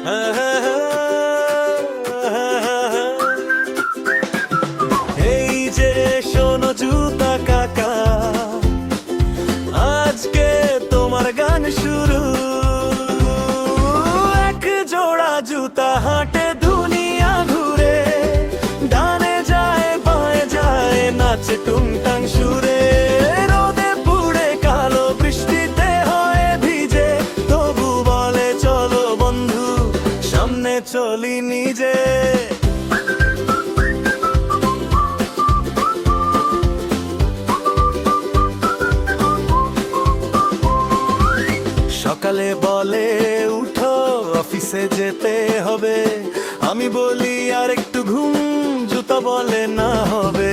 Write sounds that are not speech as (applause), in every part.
(laughs) এই যে শোনো জুতা কাকা আজকে তোমার গান শুরু। এক জোড়া জুতা সামনে চলি নিজে। সকালে বলে, উঠো, অফিসে যেতে হবে। আমি বলি আর একটু ঘুম, জুতো বলে না হবে।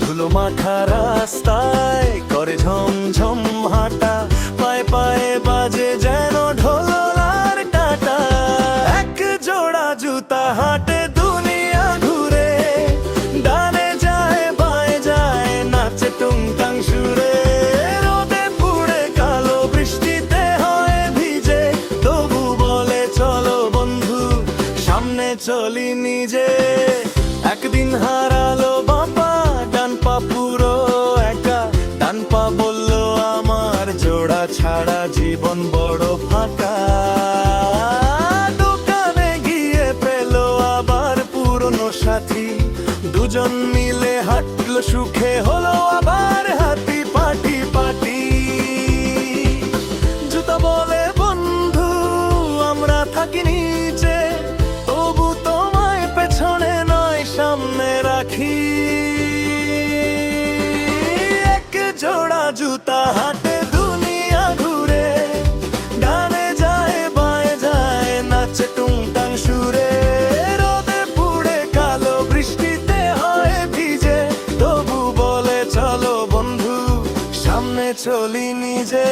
ধুলো মাখা রাস্তায় করে ঝমঝম হাঁটে দুনিয়া ঘুরে, ডানে যায়, বাঁয়ে যায়, নাচে টুংটাং সুরে। রোদে পুড়ে কালো বৃষ্টিতে হয় ভিজে, তবু বলে, চলো বন্ধু, সামনে চলি নিজে। একদিন হারালো বাবা ডান পা পুরো একা। ডান পা বলল, আমার জোড়া ছাড়া জীবন বড় ফাঁকা। দুজন মিলে হাঁটলো, সুখে হলো আবার হাতি পাটি পাটি। জুতা বলে, বন্ধু, আমরা থাকি নিচে, তবু তোমায় পেছনে নয়, সামনে রাখি। এক জোড়া জুতা সামনে চলি নিজে।